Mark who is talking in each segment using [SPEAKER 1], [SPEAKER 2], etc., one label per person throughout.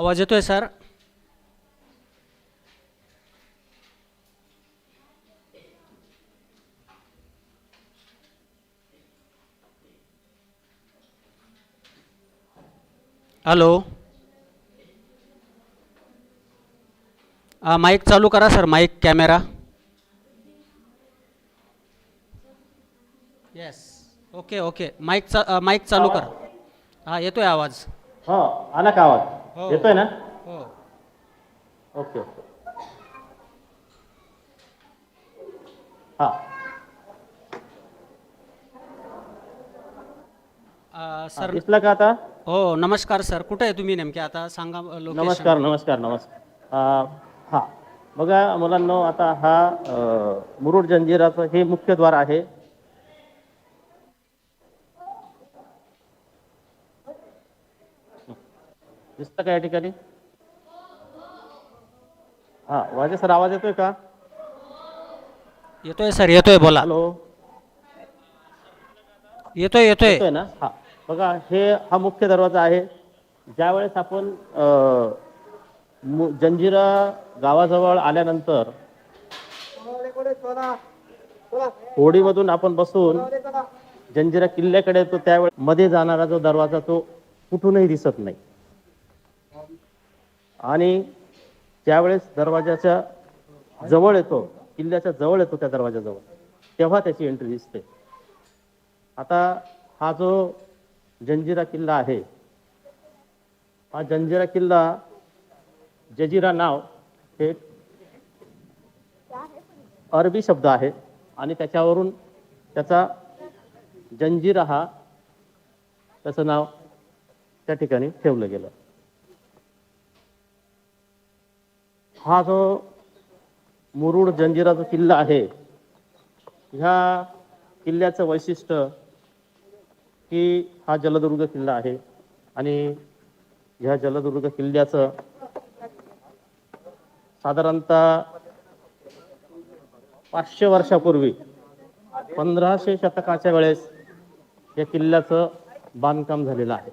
[SPEAKER 1] आवाज येतोय sir? Hello? Mic चालू करा sir mike camera. Yes okay okay mike चा माईक चालू कर. हा येतोय आवाज.
[SPEAKER 2] हो आला का आवाज?
[SPEAKER 1] हो.
[SPEAKER 2] येतोय ना?
[SPEAKER 1] हो.
[SPEAKER 2] Okay okay. हा.
[SPEAKER 1] अ, सर
[SPEAKER 2] दिसलं का आता?
[SPEAKER 1] हो नमस्कार सर. कुठे आहे तुम्ही नेमके आता? सांगा लोकेशन
[SPEAKER 2] नमस्कार नमस्कार नमस्कार. अं, हा. बघा मुलांनो आता हा अं, मुरुड जंजिराचं हे मुख्य द्वार आहे. दिसतं का या ठिकाणी? हा वाजे सर आवाज येतोय का?
[SPEAKER 1] येतोय सर येतोय बोला.
[SPEAKER 2] हॅलो.
[SPEAKER 1] येतोय येतोय.
[SPEAKER 2] येतोय ना? हा. बघा हे हा मुख्य दरवाजा आहे. ज्यावेळेस आपण अं, मु- जंजिरा गावाजवळ आल्यानंतर होडीमधून आपण बसून जंजिरा किल्ल्याकडे येतो त्यावेळेस मध्ये जाणारा जो दरवाजा तो कुठूनही दिसत नाही. आणि ज्यावेळेस दरवाजाच्या जवळ येतो किल्ल्याच्या जवळ येतो त्या दरवाजाजवळ तेव्हा त्याची एंट्री दिसते. आता हा जो जंजिरा किल्ला आहे हा जंजिरा किल्ला जजिरा नाव हे अरबी शब्द आहे आणि त्याच्यावरून त्याचा जंजिरा हा त्याचं नाव त्या ठिकाणी ठेवलं गेलं. हा जो मुरुड जंजिरा जो किल्ला आहे ह्या किल्ल्याचं वैशिष्ट्य की हा जलदुर्ग किल्ला आहे आणि ह्या जलदुर्ग किल्ल्याचं साधारणतः पाचशे वर्षापूर्वी पंधराशे शतकाच्या वेळेस या किल्ल्याचं बांधकाम झालेलं आहे.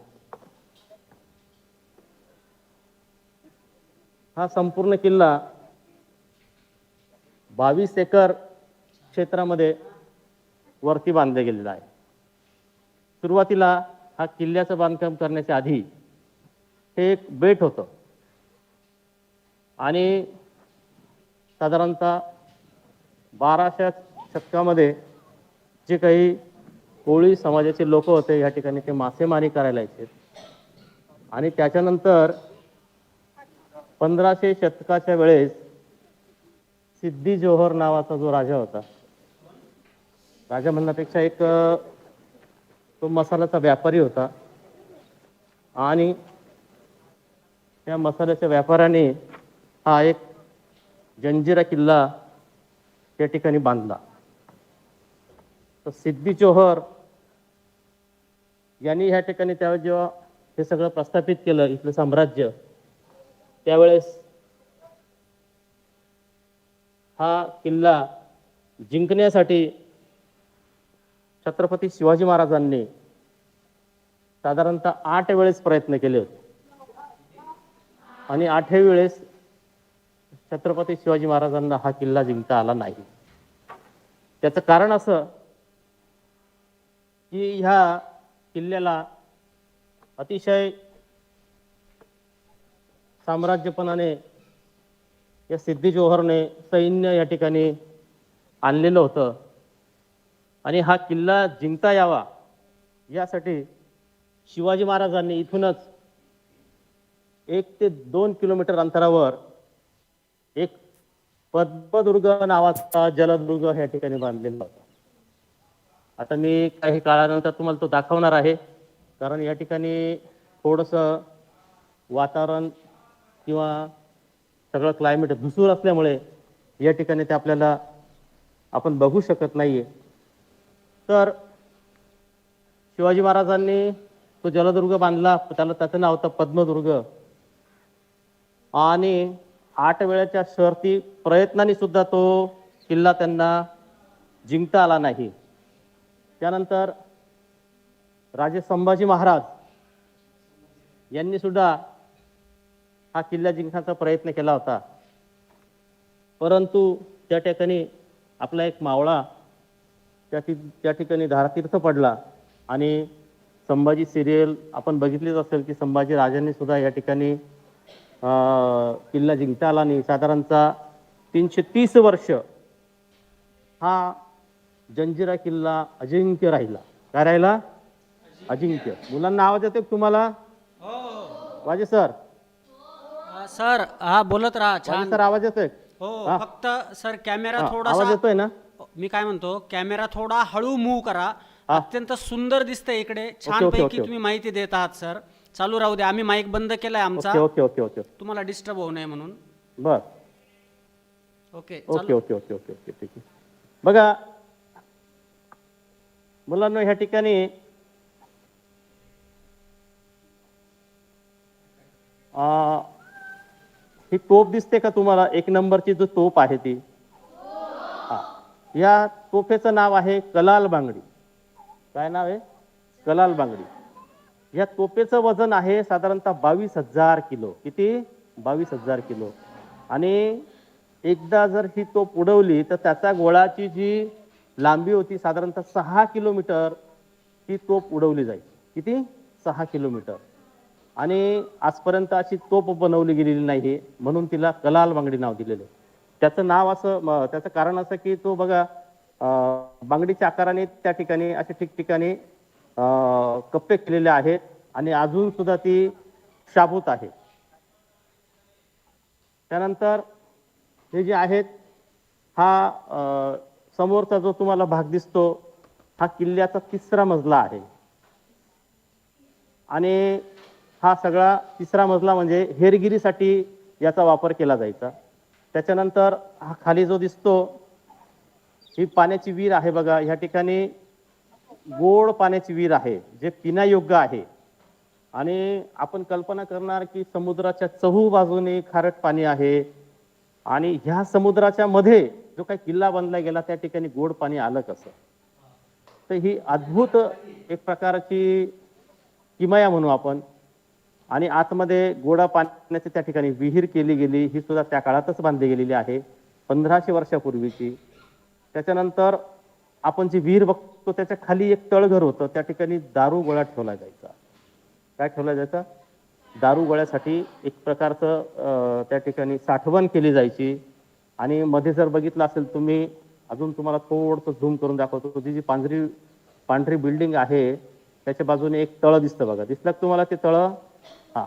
[SPEAKER 2] हा संपूर्ण किल्ला बावीस एकर क्षेत्रामध्ये वरती बांधला गेलेला आहे. सुरुवातीला हा किल्ल्याचं बांधकाम करण्याच्या आधी हे एक बेट होतं. आणि साधारणतः बाराशे शतकामध्ये जे काही कोळी समाजाचे लोक होते या ठिकाणी ते मासेमारी करायला यायचे. आणि त्याच्यानंतर पंधराशे शतकाच्या वेळेस सिद्धी जोहर नावाचा जो राजा होता राजा म्हणण्यापेक्षा एक तो मसाल्याचा व्यापारी होता. आणि त्या मसाल्याच्या व्यापाऱ्याने हा एक जंजिरा किल्ला त्या ठिकाणी बांधला. तर सिद्धी जोहर यांनी ह्या ठिकाणी त्यावेळेस जेव्हा हे सगळं प्रस्थापित केलं इथलं साम्राज्य त्यावेळेस हा किल्ला जिंकण्यासाठी छत्रपती शिवाजी महाराजांनी साधारणतः आठ वेळेस प्रयत्न केले होते. आणि आठही वेळेस छत्रपती शिवाजी महाराजांना हा किल्ला जिंकता आला नाही. त्याचं कारण असं की ह्या किल्ल्याला अतिशय साम्राज्यपणाने या सिद्धी जोहरने सैन्य या ठिकाणी आणलेलं होतं. आणि हा किल्ला जिंकता यावा यासाठी शिवाजी महाराजांनी इथूनच एक ते दोन किलोमीटर अंतरावर एक पद्मदुर्ग नावाचा जलदुर्ग ह्या ठिकाणी बांधलेला होता. आता मी काही काळानंतर तुम्हाला तो दाखवणार आहे. कारण या ठिकाणी थोडंसं वातावरण किंवा सगळं क्लायमेट धुसूर असल्यामुळे या ठिकाणी ते आपल्याला आपण बघू शकत नाहीये. तर शिवाजी महाराजांनी तो जलदुर्ग बांधला त्याला त्याचं नाव होतं पद्मदुर्ग. आणि आठ वेळाच्या शर्ती प्रयत्नांनी सुद्धा तो किल्ला त्यांना जिंकता आला नाही. त्यानंतर राजे संभाजी महाराज यांनी सुद्धा हा किल्ला जिंकण्याचा प्रयत्न केला होता. परंतु त्या ठिकाणी आपला एक मावळा त्या त्या ठिकाणी धारातीर्थ पडला आणि संभाजी सिरियल आपण बघितलीच असेल की संभाजी राजांनी सुद्धा या ठिकाणी किल्ला जिंकता आला नाही. साधारणतः तीनशे तीस वर्ष हा जंजिरा किल्ला अजिंक्य राहिला. काय राहिला? अजिंक्य. मुलांना आवाज येतो तुम्हाला? वाजे सर.
[SPEAKER 1] सर हा बोलत राहा छान.
[SPEAKER 2] सर आवाज येतोय?
[SPEAKER 1] हो
[SPEAKER 2] हा.
[SPEAKER 1] फक्त सर कॅमेरा
[SPEAKER 2] हा, आवाज
[SPEAKER 1] थोडासा
[SPEAKER 2] येतोय ना?
[SPEAKER 1] मी काय म्हणतो कॅमेरा थोडा हळू मूव्ह करा.
[SPEAKER 2] हा.
[SPEAKER 1] अत्यंत सुंदर दिसतंय इकडे.
[SPEAKER 2] ओके,
[SPEAKER 1] छानपैकी
[SPEAKER 2] ओके.
[SPEAKER 1] तुम्ही माहिती देत आहात सर. चालू राहू द्या. आम्ही माईक बंद केलाय आमचा.
[SPEAKER 2] Okay okay okay okay.
[SPEAKER 1] तुम्हाला डिस्टर्ब होऊ नये म्हणून.
[SPEAKER 2] बर.
[SPEAKER 1] Okay
[SPEAKER 2] okay okay okay okay okay ठीक आहे. बघा मुलांना ह्या ठिकाणी अं, ही तोप दिसते का तुम्हाला? एक नंबरची जो तोप आहे ती. या तोफेचं नाव आहे कलाल बांगडी. काय नाव आहे? कलाल बांगडी. या तोफेचं वजन आहे साधारणतः बावीस हजार किलो. किती? बावीस हजार किलो. आणि एकदा जर ही तोप उडवली तर त्याच्या गोळाची जी लांबी होती साधारणतः सहा किलोमीटर ती तोप उडवली जाईल. किती? सहा किलोमीटर. आणि आजपर्यंत अशी तोप बनवली गेलेली नाही म्हणून तिला कलाल बांगडी नाव दिलेलं आहे. त्याचं नाव असं त्याचं कारण असं की तो बघा बांगडीच्या आकाराने त्या ठिकाणी अशा ठिकठिकाणी कप्पे केलेले आहेत आणि अजून सुद्धा ती शाबूत आहे. त्यानंतर हे जे आहेत हा समोरचा जो तुम्हाला भाग दिसतो हा किल्ल्याचा तिसरा मजला आहे. आणि हा सगळा तिसरा मजला म्हणजे हेरगिरीसाठी याचा वापर केला जायचा. त्याच्यानंतर हा खाली जो दिसतो ही पाण्याची विहीर आहे बघा. ह्या ठिकाणी गोड पाण्याची विहीर आहे जे पिण्यायोग्य आहे. आणि आपण कल्पना करणार की समुद्राच्या चहू बाजूने खारट पाणी आहे. आणि ह्या समुद्राच्या मध्ये जो काही किल्ला बांधला गेला त्या ठिकाणी गोड पाणी आलं कसं? तर ही अद्भुत एक प्रकारची किमया म्हणू आपण. आणि आतमध्ये गोडा पाण्याची त्या ठिकाणी विहीर केली गेली. ही सुद्धा त्या काळातच बांधली गेलेली आहे. पंधराशे वर्षापूर्वीची. त्याच्यानंतर आपण जी विहीर बघतो त्याच्याखाली एक तळघर होतं. त्या ठिकाणी दारू गोळा ठेवला जायचा. काय ठेवला जायचा? दारू गोळ्यासाठी एक प्रकारचं त्या ठिकाणी साठवण केली जायची. आणि मध्ये जर बघितलं असेल तुम्ही अजून तुम्हाला थोडंसं झूम करून दाखवतो. ती जी पांढरी पांढरी बिल्डिंग आहे त्याच्या बाजूने एक तळ दिसतं बघा. दिसलं तुम्हाला ते तळं? हा.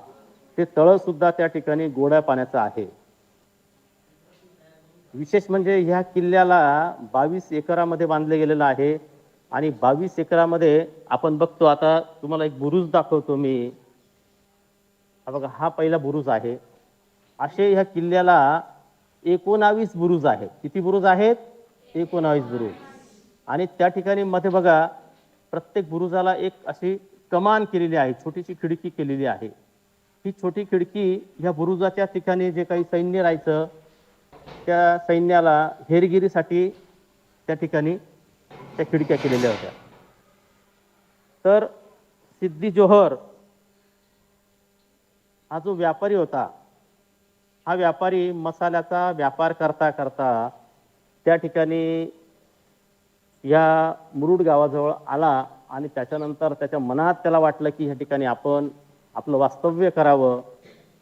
[SPEAKER 2] ते तळ सुद्धा त्या ठिकाणी गोड्या पाण्याचं आहे. विशेष म्हणजे ह्या किल्ल्याला बावीस एकरामध्ये बांधले गेलेलं आहे आणि बावीस एकरामध्ये आपण बघतो आता तुम्हाला एक बुरुज दाखवतो मी. बघा हा पहिला बुरुज आहे. असे ह्या किल्ल्याला एकोणावीस बुरुज आहेत. किती बुरुज आहेत? एकोणावीस बुरुज. आणि त्या ठिकाणी मध्ये बघा प्रत्येक बुरुजाला एक अशी कमान केलेली आहे छोटीशी खिडकी केलेली आहे. ही छोटी खिडकी ह्या बुरुजाच्या ठिकाणी जे काही सैन्य राहायचं त्या सैन्याला हेरगिरीसाठी त्या ठिकाणी त्या खिडक्या केलेल्या होत्या. तर सिद्धी जोहर हा जो व्यापारी होता हा व्यापारी मसाल्याचा व्यापार करता करता त्या ठिकाणी या मुरुड गावाजवळ आला आणि त्याच्यानंतर त्याच्या मनात त्याला वाटलं की ह्या ठिकाणी आपण आपलं वास्तव्य करावं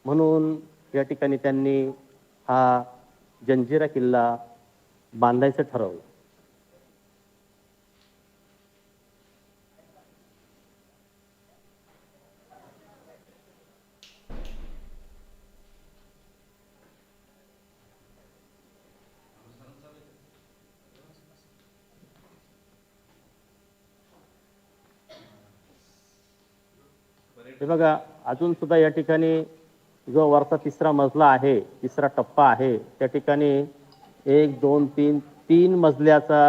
[SPEAKER 2] म्हणून या ठिकाणी त्यांनी हा जंजिरा किल्ला बांधायचं ठरवलं. बघा अजून सुद्धा या ठिकाणी जो वरचा तिसरा मजला आहे तिसरा टप्पा आहे त्या ठिकाणी एक दोन तीन तीन मजल्याचा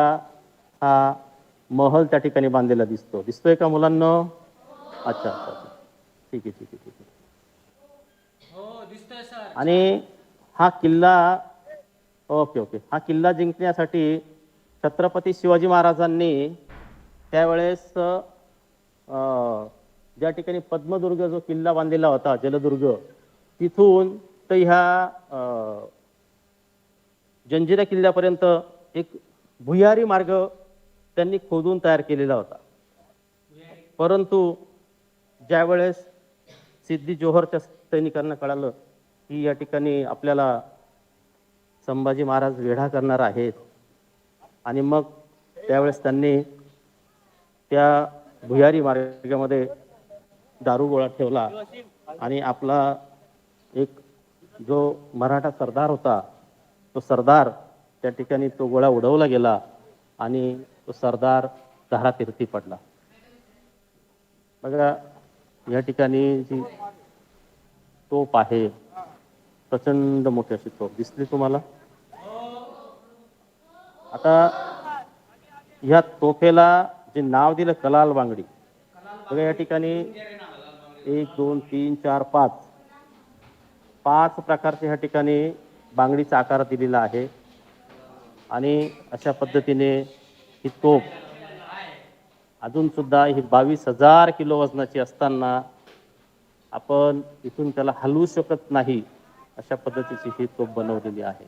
[SPEAKER 2] हा महल त्या ठिकाणी बांधलेला दिसतो. दिसतोय का मुलांना? अच्छा अच्छा. ठीक आहे ठीक आहे ठीक आहे.
[SPEAKER 1] हो
[SPEAKER 2] आणि हा किल्ला ओके ओके. हा किल्ला जिंकण्यासाठी छत्रपती शिवाजी महाराजांनी त्यावेळेस ज्या ठिकाणी पद्मदुर्ग जो किल्ला बांधलेला होता जलदुर्ग तिथून तर ह्या अं, जंजिरा किल्ल्यापर्यंत एक भुयारी मार्ग त्यांनी खोदून तयार केलेला होता. परंतु ज्यावेळेस सिद्धी जोहरच्या सैनिकांना कळालं की या ठिकाणी आपल्याला संभाजी महाराज वेढा करणार आहेत आणि मग त्यावेळेस त्यांनी त्या भुयारी मार्गामध्ये दारू गोळा ठेवला आणि आपला एक जो मराठा सरदार होता तो सरदार त्या ठिकाणी तो गोळा उडवला गेला आणि तो सरदार धारातीर्थी पडला. बघा या ठिकाणी जी तोप आहे प्रचंड मोठी अशी तोप दिसली तुम्हाला? आता ह्या तोफेला जे नाव दिलं कलाल बांगडी बघा या ठिकाणी एक दोन तीन चार पाच. पाच प्रकारचे ह्या ठिकाणी बांगडीचा आकार दिलेला आहे. आणि अशा पद्धतीने ही तोफ अजून सुद्धा ही बावीस हजार किलो वजनाची असताना आपण इथून त्याला हलवू शकत नाही अशा पद्धतीची ही तोफ बनवलेली आहे.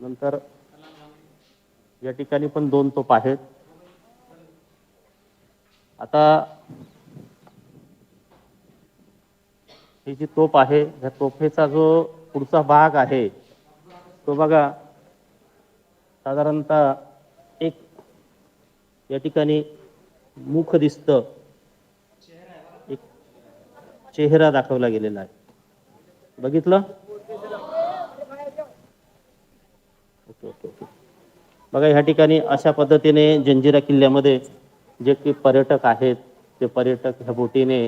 [SPEAKER 2] नंतर या ठिकाणी पण दोन तोप आहेत. आता ही जी तोफ आहे ह्या तोफेचा जो पुढचा भाग आहे तो बघा साधारणतः एक या ठिकाणी मुख दिसत. एक चेहरा दाखवला गेलेला आहे. बघितलं? Okay okay okay. बघा ह्या ठिकाणी अशा पद्धतीने जंजिरा किल्ल्यामध्ये जे काही पर्यटक आहेत ते पर्यटक ह्या बोटीने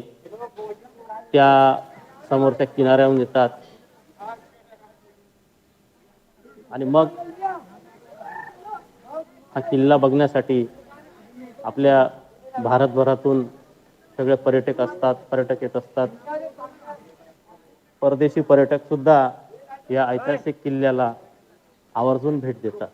[SPEAKER 2] त्या समोरच्या किनाऱ्याहून येतात. आणि मग हा किल्ला बघण्यासाठी आपल्या भारतभरातून सगळे पर्यटक असतात पर्यटक येत असतात. परदेशी पर्यटक सुद्धा या ऐतिहासिक किल्ल्याला आवर्जून भेट देतात.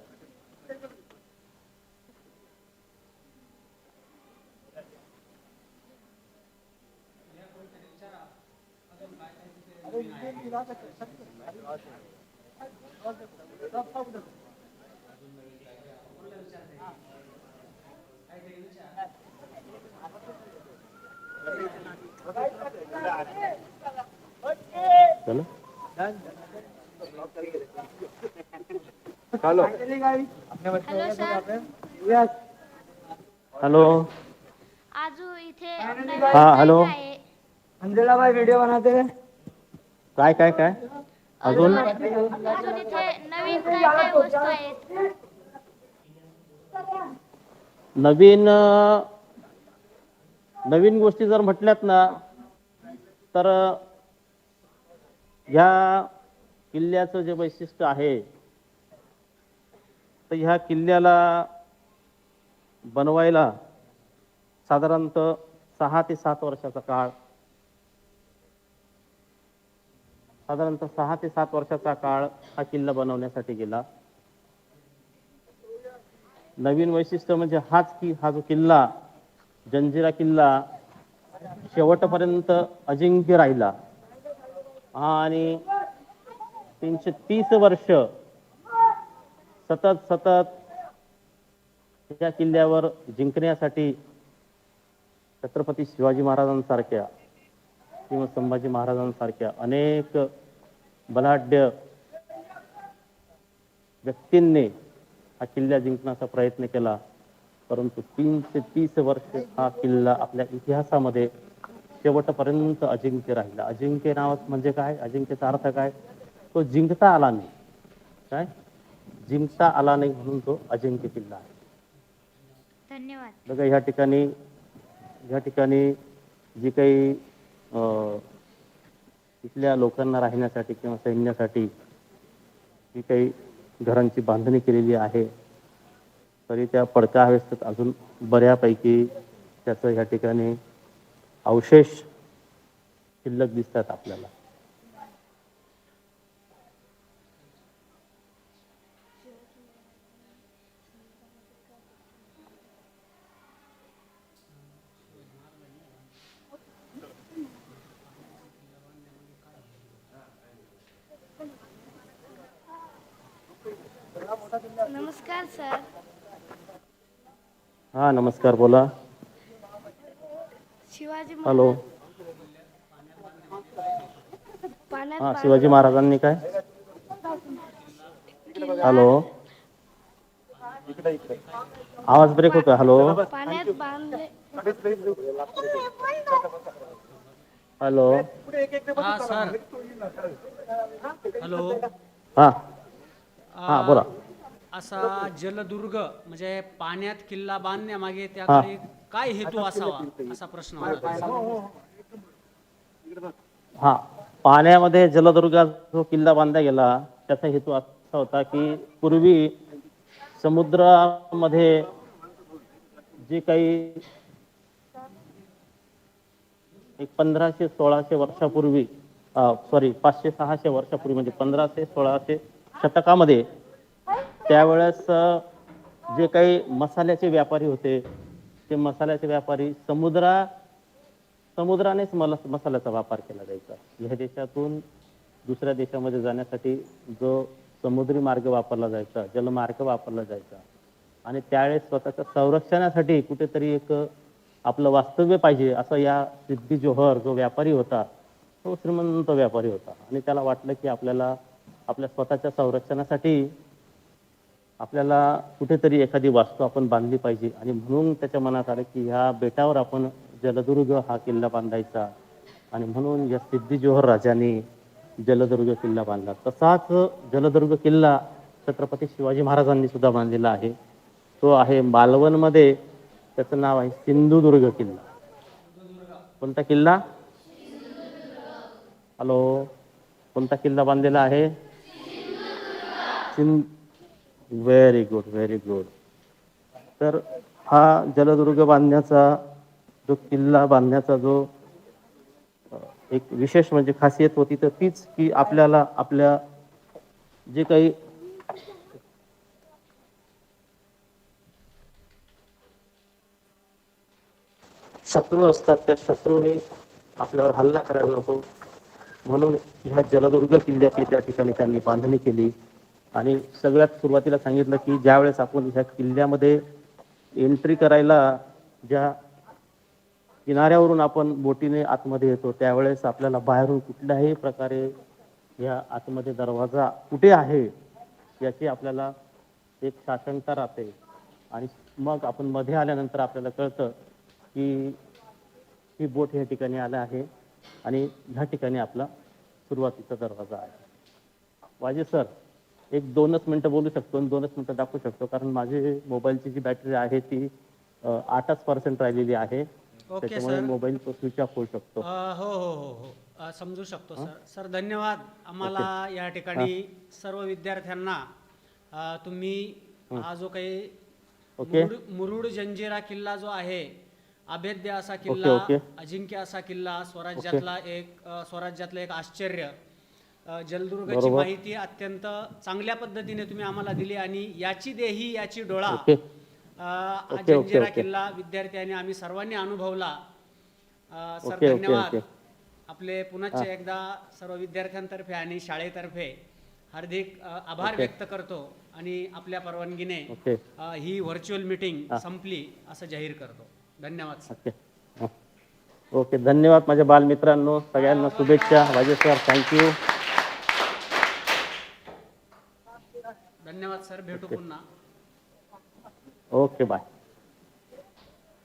[SPEAKER 2] झालं?
[SPEAKER 3] हॅलो
[SPEAKER 2] हॅलो
[SPEAKER 3] आजू इथे
[SPEAKER 2] हा, हॅलो.
[SPEAKER 4] अंजला भाई व्हिडिओ बनाते
[SPEAKER 2] काय काय काय? अजून?
[SPEAKER 3] अजून इथे नवीन काय काय वस्तू आहेत?
[SPEAKER 2] नवीन अं, नवीन गोष्टी जर म्हटल्यात ना तर ह्या किल्ल्याचं जे वैशिष्ट्य आहे तर ह्या किल्ल्याला बनवायला साधारणतः सहा ते सात वर्षाचा काळ साधारणतः सहा ते सात वर्षाचा काळ हा किल्ला बनवण्यासाठी गेला. नवीन वैशिष्ट्य म्हणजे हाच की हा जो किल्ला जंजिरा किल्ला शेवटपर्यंत अजिंक्य राहिला. आणि तीनशे तीस वर्ष सतत सतत या किल्ल्यावर जिंकण्यासाठी छत्रपती शिवाजी महाराजांसारख्या किंवा संभाजी महाराजांसारख्या अनेक बलाढ्य व्यक्तींनी हा किल्ला जिंकण्याचा प्रयत्न केला. परंतु तीनशे तीस वर्ष हा किल्ला आपल्या इतिहासामध्ये शेवटपर्यंत अजिंक्य राहिला. अजिंक्य नाव म्हणजे काय? अजिंक्यचा अर्थ काय? तो जिंकता आला नाही. काय? जिंकता आला नाही म्हणून तो अजिंक्य किल्ला आहे.
[SPEAKER 3] धन्यवाद.
[SPEAKER 2] बघा ह्या ठिकाणी ह्या ठिकाणी जी काही तिथल्या इथल्या लोकांना राहण्यासाठी किंवा सैन्यासाठी जी काही घरांची बांधणी केलेली आहे तरी त्या पडक्या अवस्थेत अजून बऱ्यापैकी त्याचं ह्या ठिकाणी अवशेष शिल्लक दिसतात आपल्याला.
[SPEAKER 3] नमस्कार सर.
[SPEAKER 2] हा नमस्कार बोला.
[SPEAKER 3] शिवाजी
[SPEAKER 2] हॅलो.
[SPEAKER 3] पाण्यात
[SPEAKER 2] हा शिवाजी महाराजांनी काय? हॅलो. आवाज ब्रेक होतोय हॅलो.
[SPEAKER 3] पाण्यात बांधले
[SPEAKER 2] हॅलो.
[SPEAKER 1] हा सर. हॅलो.
[SPEAKER 2] हा. हा बोला.
[SPEAKER 1] असा जलदुर्ग म्हणजे पाण्यात किल्ला बांधण्यामागे त्या काळी काय हेतू असावा असा प्रश्न होता.
[SPEAKER 2] हा पाण्यामध्ये जलदुर्गात जो किल्ला बांधला गेला त्याचा हेतू असा होता की पूर्वी समुद्रामध्ये जे काही एक पंधराशे सोळाशे वर्षापूर्वी सॉरी पाचशे सहाशे वर्षापूर्वी म्हणजे पंधराशे सोळाशे शतकामध्ये त्यावेळेस जे काही मसाल्याचे व्यापारी होते ते मसाल्याचे व्यापारी समुद्रा समुद्रानेच मला मसाल्याचा वापर केला जायचा. ह्या देशातून दुसऱ्या देशामध्ये जाण्यासाठी जो समुद्री मार्ग वापरला जायचा जलमार्ग वापरला जायचा आणि त्यावेळेस स्वतःच्या संरक्षणासाठी कुठेतरी एक आपलं वास्तव्य पाहिजे असं या सिद्धी जोहर जो व्यापारी होता तो श्रीमंत व्यापारी होता. आणि त्याला वाटलं की आपल्याला आपल्या स्वतःच्या संरक्षणासाठी आपल्याला कुठेतरी एखादी वास्तू आपण बांधली पाहिजे. आणि म्हणून त्याच्या मनात आलं की ह्या बेटावर आपण जलदुर्ग हा किल्ला बांधायचा. आणि म्हणून या सिद्धी जोहर राजांनी जलदुर्ग किल्ला बांधला. तसाच जलदुर्ग किल्ला छत्रपती शिवाजी महाराजांनी सुद्धा बांधलेला आहे. तो आहे मालवणमध्ये. त्याचं नाव आहे सिंधुदुर्ग किल्ला. कोणता किल्ला? हॅलो कोणता किल्ला बांधलेला आहे? Sindh very good very good तर हा जलदुर्ग बांधण्याचा जो किल्ला बांधण्याचा जो एक विशेष म्हणजे खासियत होती तर तीच की आपल्याला आपल्या जे काही शत्रू असतात त्या शत्रूने आपल्यावर हल्ला करायला नको. म्हणून ह्या जलदुर्ग किल्ल्याची त्या ठिकाणी त्यांनी बांधणी केली. आणि सगळ्यात सुरुवातीला सांगितलं की ज्यावेळेस आपण ह्या किल्ल्यामध्ये एंट्री करायला ज्या किनाऱ्यावरून आपण बोटीने आतमध्ये येतो त्यावेळेस आपल्याला बाहेरून कुठल्याही प्रकारे या आतमध्ये दरवाजा कुठे आहे याची आपल्याला एक साशंकता राहते. आणि मग आपण मध्ये आल्यानंतर आपल्याला कळतं की ही बोट या ठिकाणी आलं आहे आणि ह्या ठिकाणी आपला सुरुवातीचा दरवाजा आहे. वाजे सर एक दोनच मिनिटं बोलू शकतो आणि दोनच मिनिटं दाखवू शकतो कारण माझी मोबाईलची जी बॅटरी आहे ती अ, आठच पर्सेंट राहिलेली आहे. त्याच्यामुळे
[SPEAKER 1] सर.
[SPEAKER 2] मोबाईल तो स्विच ऑफ होऊ शकतो.
[SPEAKER 1] अ, हो हो हो हो. अ, समजू शकतो सर. सर धन्यवाद. आम्हाला या ठिकाणी सर्व विद्यार्थ्यांना अ, तुम्ही हा. जो काही
[SPEAKER 2] ओके.
[SPEAKER 1] मुरुड मुरुड जंजिरा किल्ला जो आहे अभेद्य असा किल्ला
[SPEAKER 2] ओके.
[SPEAKER 1] अजिंक्य असा किल्ला स्वराज्यातला एक अ, स्वराज्यातलं एक आश्चर्य. जलदुर्गची
[SPEAKER 2] बरोबर.
[SPEAKER 1] माहिती अत्यंत चांगल्या पद्धतीने तुम्ही आम्हाला दिली आणि याची देही याची डोळा
[SPEAKER 2] ओके.
[SPEAKER 1] अ,
[SPEAKER 2] ओके, ओके,
[SPEAKER 1] जंजिरा
[SPEAKER 2] ओके.
[SPEAKER 1] किल्ला विद्यार्थ्यांनी आम्ही सर्वांनी अनुभवला. अ, सर
[SPEAKER 2] ओके, ओके,
[SPEAKER 1] धन्यवाद.
[SPEAKER 2] ओके.
[SPEAKER 1] आपले पुनश्च एकदा सर्व विद्यार्थ्यांतर्फे आणि शाळेतर्फे हार्दिक अ, आभार
[SPEAKER 2] ओके.
[SPEAKER 1] व्यक्त करतो आणि आपल्या परवानगीने
[SPEAKER 2] ओके.
[SPEAKER 1] अ, ही व्हर्च्युअल मीटिंग संपली असं जाहीर करतो. धन्यवाद सर.
[SPEAKER 2] ओके. हं. ओके धन्यवाद माझ्या बालमित्रांनो. सगळ्यांना शुभेच्छा. वाजे सर थँक्यू
[SPEAKER 1] धन्यवाद सर भेटू पुन्हा.
[SPEAKER 2] Okay bye.